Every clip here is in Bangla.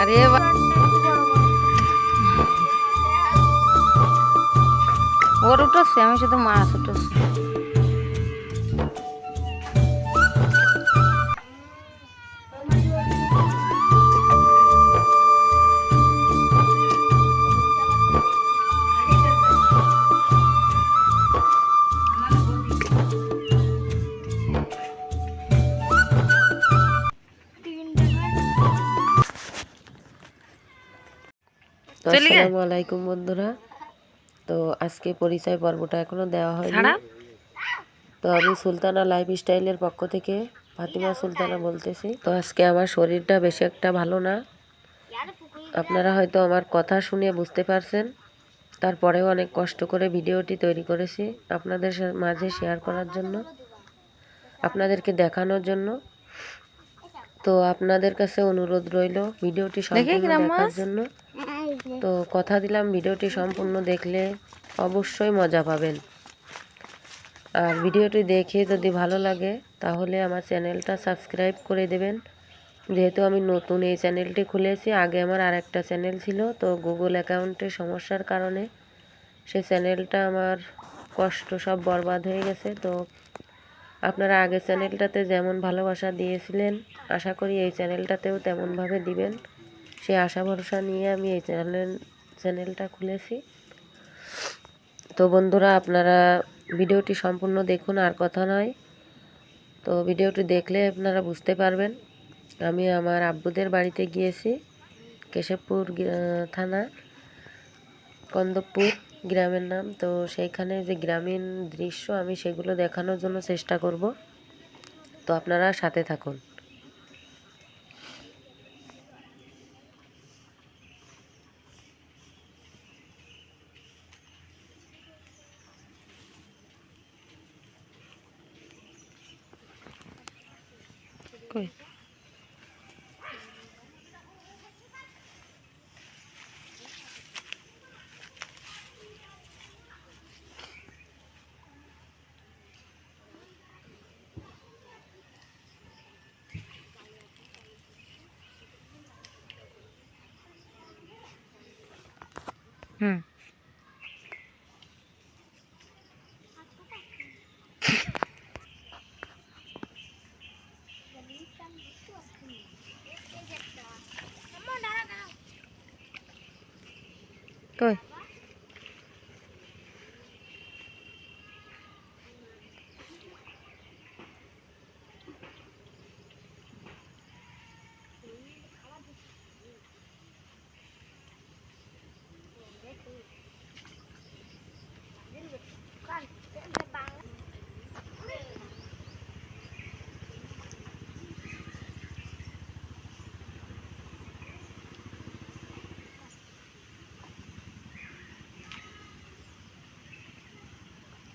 আরে ওর উঠোচ্ছে আমি শুধু মাছ উঠোচ্ছি তো আসসালামু আলাইকুম বন্ধুরা। তো আজকে পরিচয় পর্বটা এখনও দেওয়া হয়নি। তো আমি সুলতানা লাইফ স্টাইলের পক্ষ থেকে ফাতিমা সুলতানা বলতেছি। তো আজকে আমার শরীরটা বেশি একটা ভালো না। আপনারা হয়তো আমার কথা শুনে বুঝতে পারছেন। তারপরেও অনেক কষ্ট করে ভিডিওটি তৈরি করেছি আপনাদের মাঝে শেয়ার করার জন্য আপনাদেরকে দেখানোর জন্য। তো আপনাদের কাছে অনুরোধ রইল ভিডিওটি সম্পূর্ণ দেখার জন্য। তো কথা দিলাম, ভিডিওটি সম্পূর্ণ দেখলে অবশ্যই মজা পাবেন। আর ভিডিওটি দেখে যদি ভালো লাগে, তাহলে আমার চ্যানেলটা সাবস্ক্রাইব করে দেবেন। যেহেতু আমি নতুন এই চ্যানেলটি খুলেছি, আগে আমার আরেকটা চ্যানেল ছিল, তো গুগল অ্যাকাউন্টের সমস্যার কারণে সে চ্যানেলটা আমার কষ্ট সব বরবাদ হয়ে গেছে। তো আপনারা আগের চ্যানেলটাতে যেমন ভালোবাসা দিয়েছিলেন, আশা করি এই চ্যানেলটাতেও তেমনভাবে দিবেন। সে আশা ভরসা নিয়ে আমি এই চ্যানেল চ্যানেলটা খুলেছি। তো বন্ধুরা, আপনারা ভিডিওটি সম্পূর্ণ দেখুন, আর কথা নয়। তো ভিডিওটি দেখলে আপনারা বুঝতে পারবেন, আমি আমার আব্বুদের বাড়িতে গিয়েছি, কেশবপুর থানা, কন্দপুর গ্রামের নাম। তো সেইখানে যে গ্রামীণ দৃশ্য, আমি সেগুলো দেখানোর জন্য চেষ্টা করব। তো আপনারা সাথে থাকুন। Hmm.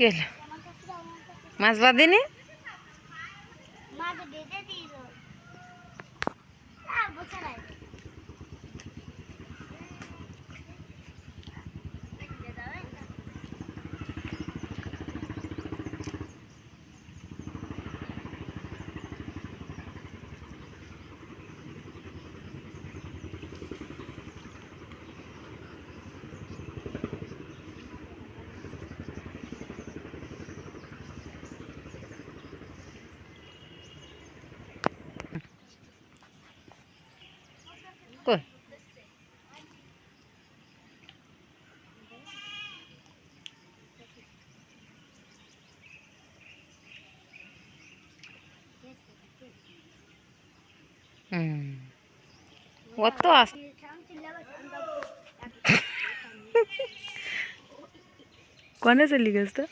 কি হলো মাছ বাঁধিনি অত আস কনে চলি গেছ তো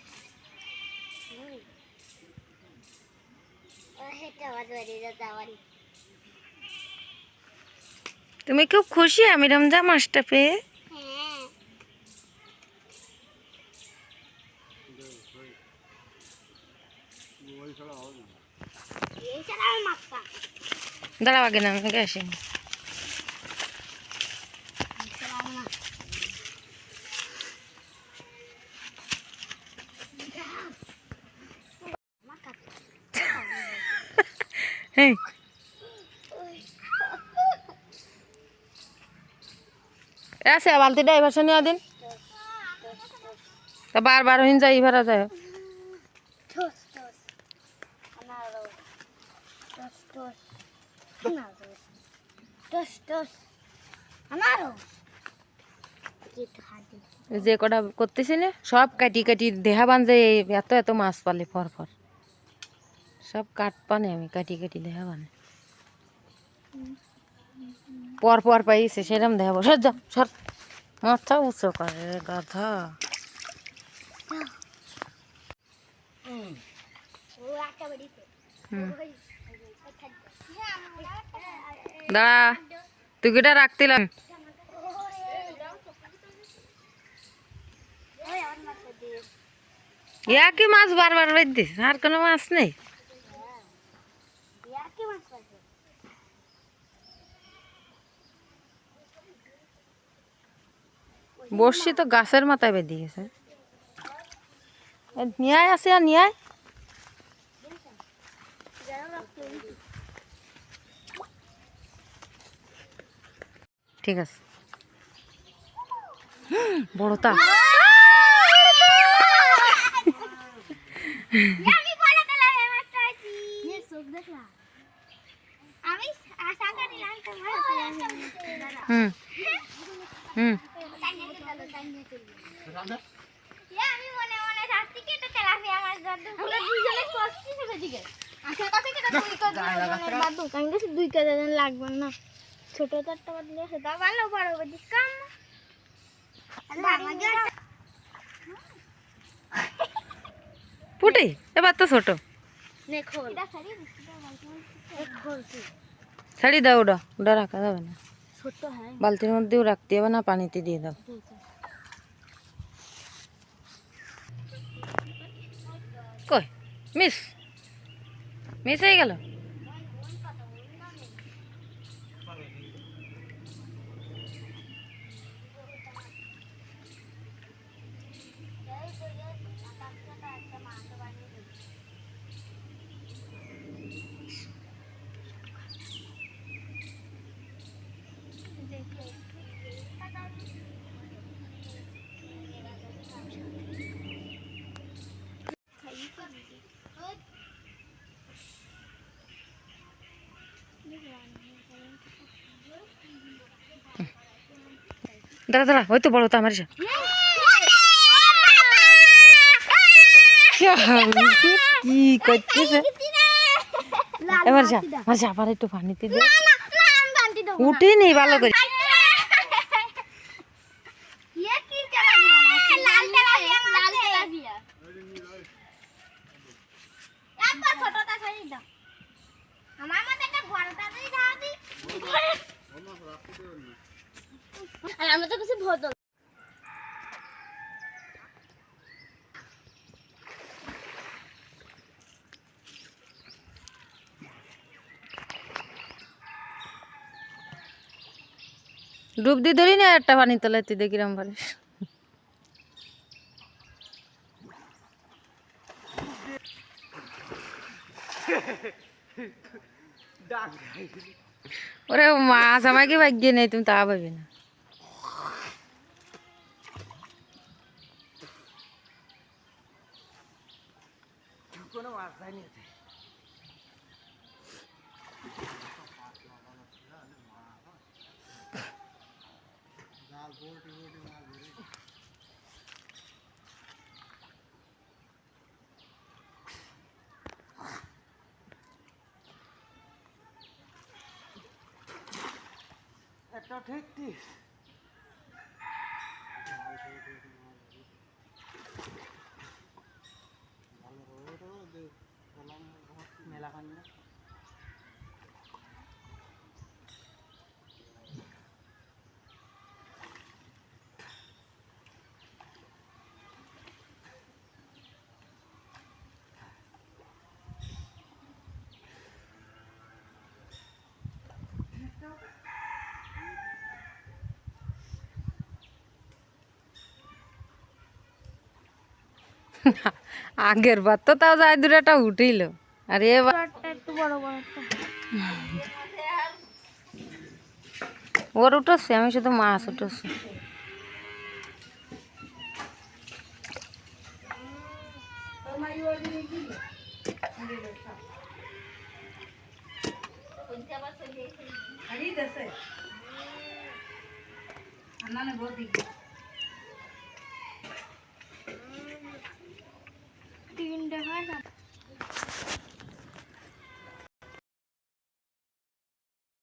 তুমি খুব খুশি আমি রমজা মাসটা পেয়ে দাঁড়াও আগে না আমাকে আসি। হ্যাঁ আছে বালতিটা এবার নিয়ে দিন। তা বারবার হইন যাই এবার যায় hadi. যে কটা করতেছি না, সব কাটি কাটি দেহা বান্ধে এত এত মাছ পালে পর পর সব কাট পানে আমি, কাটি কাটি দেহা বানে পর পর পাইছে সেরকম দেখাবো সর যা, সর। মাথা উঁচু করে গাধা। দাঁড়া তুই কিটা রাখতিলাম একই মাছ বারবার দিস আর কোনো মাছ নেই? বসছি তো গাছের মাথায় বেঁধে গেছে। নিয়ে আছে আর নিয়ে আয়। ঠিক আছে। বড় তা আমি বলে দিলাম এই মাছটা আছি চোখ দেখলা আমি আশা করি লালটা ভালো করে হুম হুম আমি মনে মনে ভাবছি কি এটা তেলাপিয়া মাছ ধরতে আমরা দুইজনে কষছি সেদিকে আসার কথা কি দুই কেজি বাদু। আমি কাছে দুই কেজি লাগবে না। ছোট চারটা বাদ দিয়ে সেটা ভালো বড় বাদিস কাম। পুটি এবার তো ছোট। নে খোল। খোল ছাড়ি দাও ওটা। ওটা রাখা যাবে না। ছোট হ্যাঁ। বালতির মধ্যেও রাখতে হবে না পানিতে দিয়ে দাও। মিস মিস হয়ে গেল? দাঁড়া দাঁড়া ওই তো বড় তো আমার। কি করতেছে? এবার যা আমার যা আবার একটু পানিতে দে। উঠে নেই ভালো করে আমার মধ্যে একটা বড়টা দিয়ে দাও দি আর আমরা তো কিছু ভদল ডুব দিয়ে ধরি না একটা পানি তলায় তুই দেখিরাম পারিস ওরে মাছ আমাকে ভাগ্য নেই তুমি তা পাবি না কোনো মাছ যায়নি এতে জাল পোল্ট্রি পোল্ট্রি মাছ ধরে একটা ঠিক ঠিক আগের বার তো তাও যাই দুটাটা উঠিল। আর এবার ওর উঠেছে আমি শুধু মাছ উঠেছি আনি দেশে আনানে বহুত তিন দেখা